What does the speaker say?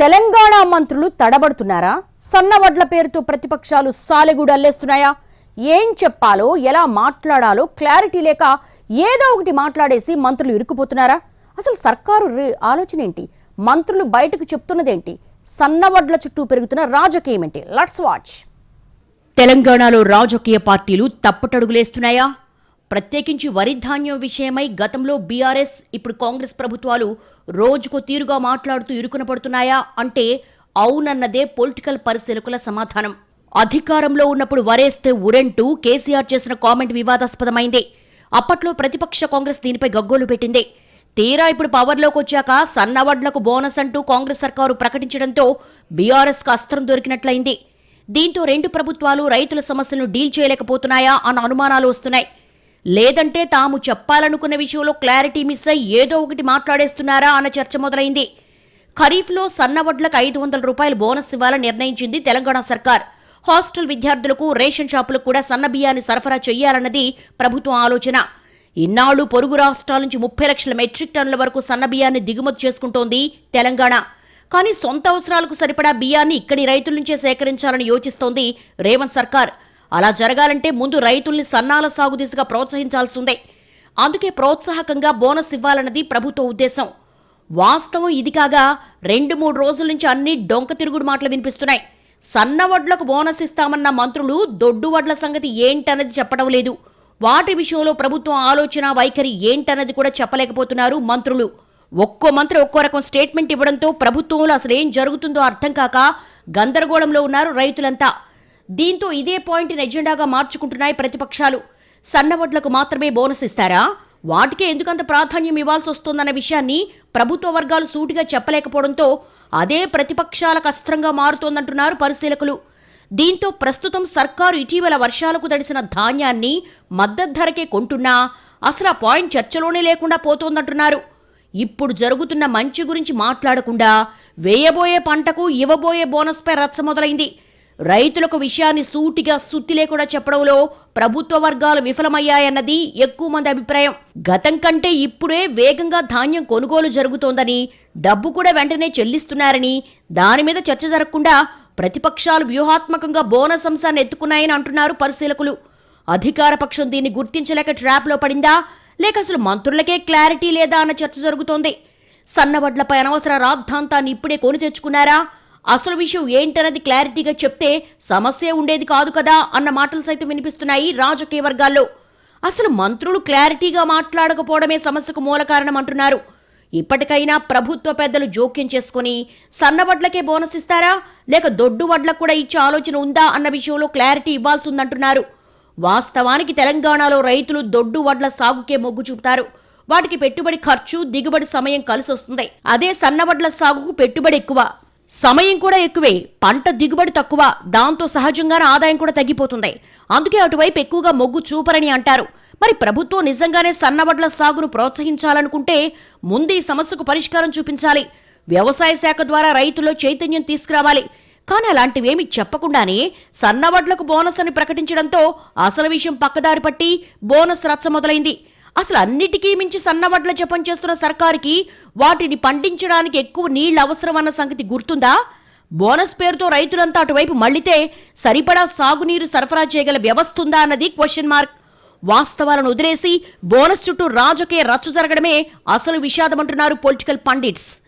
తెలంగాణ మంత్రులు తడబడుతున్నారా? సన్నవడ్ల పేరుతో ప్రతిపక్షాలు సాలెగూడు అల్లేస్తున్నాయా? ఏం చెప్పాలో ఎలా మాట్లాడాలో క్లారిటీ లేక ఏదో ఒకటి మాట్లాడేసి మంత్రులు ఇరుక్కుపోతున్నారా? అసలు సర్కారు రే- ఆలోచన ఏంటి? మంత్రులు బయటకు చెప్తున్నదేంటి? సన్నవడ్ల చుట్టూ పెరుగుతున్న రాజకీయం ఏంటి లట్స్ వాచ్. తెలంగాణలో రాజకీయ పార్టీలు తప్పటడుగులేస్తున్నాయా? ప్రత్యేకించి వరి ధాన్యం విషయమై గతంలో బీఆర్ఎస్ ఇప్పుడు కాంగ్రెస్ ప్రభుత్వాలు రోజుకో తీరుగా మాట్లాడుతూ ఇరుకున పడుతున్నాయా అంటే అవునన్నదే పొలిటికల్ పరిశీలకుల సమాధానం. అధికారంలో ఉన్నప్పుడు వరేస్తే ఉరెంటూ కేసీఆర్ చేసిన కామెంట్ వివాదాస్పదమైంది. అప్పట్లో ప్రతిపక్ష కాంగ్రెస్ దీనిపై గగ్గోలు పెట్టింది. తీరా ఇప్పుడు పవర్లోకి వచ్చాక సన్నవడ్లకు బోనస్ అంటూ కాంగ్రెస్ సర్కారు ప్రకటించడంతో బీఆర్ఎస్కు అస్త్రం దొరికినట్లయింది. దీంతో రెండు ప్రభుత్వాలు రైతుల సమస్యలను డీల్ చేయలేకపోతున్నాయా అన్న అనుమానాలు వస్తున్నాయి. లేదంటే తాము చెప్పాలనుకున్న విషయంలో క్లారిటీ మిస్ అయి ఏదో ఒకటి మాట్లాడేస్తున్నారా అన్న చర్చ మొదలైంది. ఖరీఫ్లో సన్నవడ్లకు ఐదు వందల రూపాయల బోనస్ ఇవ్వాలని నిర్ణయించింది తెలంగాణ సర్కార్. హాస్టల్ విద్యార్థులకు రేషన్ షాపులకు కూడా సన్న బియ్యాన్ని సరఫరా చేయాలన్నది ప్రభుత్వం ఆలోచన. ఇన్నాళ్ళు పొరుగు రాష్ట్రాల నుంచి ముప్పై లక్షల మెట్రిక్ టన్నుల వరకు సన్న బియ్యాన్ని దిగుమతి చేసుకుంటోంది తెలంగాణ. కానీ సొంత అవసరాలకు సరిపడా బియ్యాన్ని ఇక్కడి రైతుల నుంచే సేకరించాలని యోచిస్తోంది రేవంత్ సర్కార్. అలా జరగాలంటే ముందు రైతుల్ని సన్నాల సాగు దిశగా ప్రోత్సహించాల్సి ఉంది అందుకే ప్రోత్సాహకంగా బోనస్ ఇవ్వాలన్నది ప్రభుత్వ ఉద్దేశం. వాస్తవం ఇది కాగా రెండు మూడు రోజుల నుంచి అన్ని డొంక తిరుగుడు మాటలు వినిపిస్తున్నాయి. సన్న వడ్లకు బోనస్ ఇస్తామన్న మంత్రులు దొడ్డు వడ్ల సంగతి ఏంటన్నది చెప్పడం లేదు. వాటి విషయంలో ప్రభుత్వం ఆలోచన వైఖరి ఏంటన్నది కూడా చెప్పలేకపోతున్నారు మంత్రులు. ఒక్కో మంత్రి ఒక్కో రకం స్టేట్మెంట్ ఇవ్వడంతో ప్రభుత్వంలో అసలు ఏం జరుగుతుందో అర్థం కాక గందరగోళంలో ఉన్నారు రైతులంతా. దీంతో ఇదే పాయింట్ని ఎజెండాగా మార్చుకుంటున్నాయి ప్రతిపక్షాలు. సన్నవడ్లకు మాత్రమే బోనస్ ఇస్తారా? వాటికే ఎందుకంత ప్రాధాన్యం ఇవ్వాల్సి వస్తోందన్న విషయాన్ని ప్రభుత్వ వర్గాలు సూటిగా చెప్పలేకపోవడంతో అదే ప్రతిపక్షాలకు అస్త్రంగా మారుతోందంటున్నారు పరిశీలకులు. దీంతో ప్రస్తుతం సర్కారు ఇటీవల వర్షాలకు తడిసిన ధాన్యాన్ని మద్దతు ధరకే కొంటున్నా అసలు ఆ పాయింట్ చర్చలోనే లేకుండా పోతోందంటున్నారు. ఇప్పుడు జరుగుతున్న మంచి గురించి మాట్లాడకుండా వేయబోయే పంటకు ఇవ్వబోయే బోనస్పై రచ్చ మొదలైంది. రైతులకు విషయాన్ని సూటిగా సుత్తి లేకుండా చెప్పడంలో ప్రభుత్వ వర్గాలు విఫలమయ్యాయన్నది ఎక్కువ మంది అభిప్రాయం. గతం కంటే ఇప్పుడే వేగంగా ధాన్యం కొనుగోలు జరుగుతోందని డబ్బు కూడా వెంటనే చెల్లిస్తున్నారని దాని మీద చర్చ జరగకుండా ప్రతిపక్షాలు వ్యూహాత్మకంగా బోనస్ అంశాన్ని ఎత్తుకున్నాయని అంటున్నారు పరిశీలకులు. అధికార పక్షం దీన్ని గుర్తించలేక ట్రాప్లో పడిందా? లేక అసలు మంత్రులకే క్లారిటీ లేదా అన్న చర్చ జరుగుతోంది. సన్నవడ్లపై అనవసర రాద్ధాంతాన్ని ఇప్పుడే కొని తెచ్చుకున్నారా? అసలు విషయం ఏంటన్నది క్లారిటీగా చెప్తే సమస్య ఉండేది కాదు కదా అన్న మాటలు సైతం వినిపిస్తున్నాయి రాజకీయ వర్గాల్లో. అసలు మంత్రులు క్లారిటీగా మాట్లాడకపోవడమే సమస్యకు మూల కారణం అంటున్నారు. ఇప్పటికైనా ప్రభుత్వ పెద్దలు జోక్యం చేసుకుని సన్నవడ్లకే బోనస్ ఇస్తారా? లేక దొడ్డు వడ్లకు కూడా ఇచ్చే ఆలోచన ఉందా అన్న విషయంలో క్లారిటీ ఇవ్వాల్సి ఉందంటున్నారు వాస్తవానికి తెలంగాణలో రైతులు దొడ్డు వడ్ల సాగుకే మొగ్గు చూపుతారు. వాటికి పెట్టుబడి ఖర్చు దిగుబడి సమయం కలిసొస్తుంది. అదే సన్నవడ్ల సాగుకు పెట్టుబడి ఎక్కువ. సమయం కూడా ఎక్కువే. పంట దిగుబడి తక్కువ. దాంతో సహజంగానే ఆదాయం కూడా తగ్గిపోతుంది. అందుకే అటువైపు ఎక్కువగా మొగ్గు చూపరని అంటారు. మరి ప్రభుత్వం నిజంగానే సన్నవడ్ల సాగును ప్రోత్సహించాలనుకుంటే ముందు ఈ సమస్యకు పరిష్కారం చూపించాలి. వ్యవసాయ శాఖ ద్వారా రైతుల్లో చైతన్యం తీసుకురావాలి. కానీ అలాంటివేమీ చెప్పకుండానే సన్నవడ్లకు బోనస్ అని ప్రకటించడంతో అసలు విషయం పక్కదారి పట్టి బోనస్ రచ్చ మొదలైంది. అసలు అన్నిటికీ మించి సన్నవడ్ల జపం చేస్తున్న సర్కారుకి వాటిని పండించడానికి ఎక్కువ నీళ్ళు అవసరం అన్న సంగతి గుర్తుందా? బోనస్ పేరుతో రైతులంతా అటువైపు మళ్ళితే సరిపడా సాగునీరు సరఫరా చేయగల వ్యవస్థ ఉందా అన్నది క్వశ్చన్ మార్క్. వాస్తవాలను వదిలేసి బోనస్ చుట్టూ రాజకీయ రచ్చ జరగడమే అసలు విషాదమంటున్నారు పొలిటికల్ పండిట్స్.